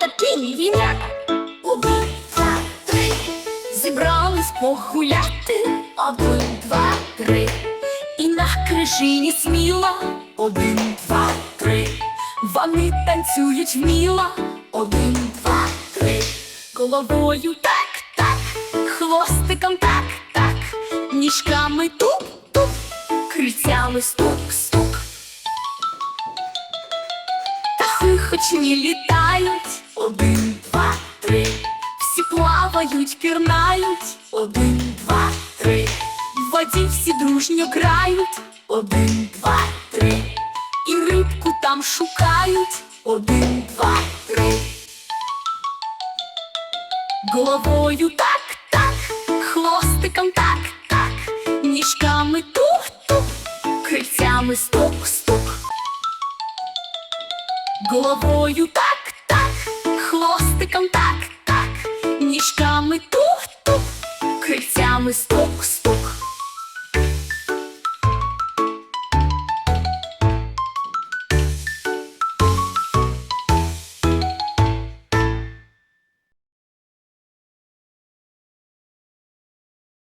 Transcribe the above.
такий віняк. Один, два, три. Зібрались погуляти. Один, два, три. І на крижині сміла. Один, два, три. Вони танцюють вміла. Один, два, три. Головою так, так, хвостиком так, так, ніжками туп-туп, крицями стук-стук. Та хихочні літають. Один, два, три. Всі плавають, пірнають. Один, два, три. В воді всі дружньо грають. Один, два, три. І рибку там шукають. Один, два, три. Головою так, так, хвостиком так, так, ніжками тух-тух, крильцями стук-стук. Головою так, так, так, так, ніжками тух-тух, крильцями стук-стук.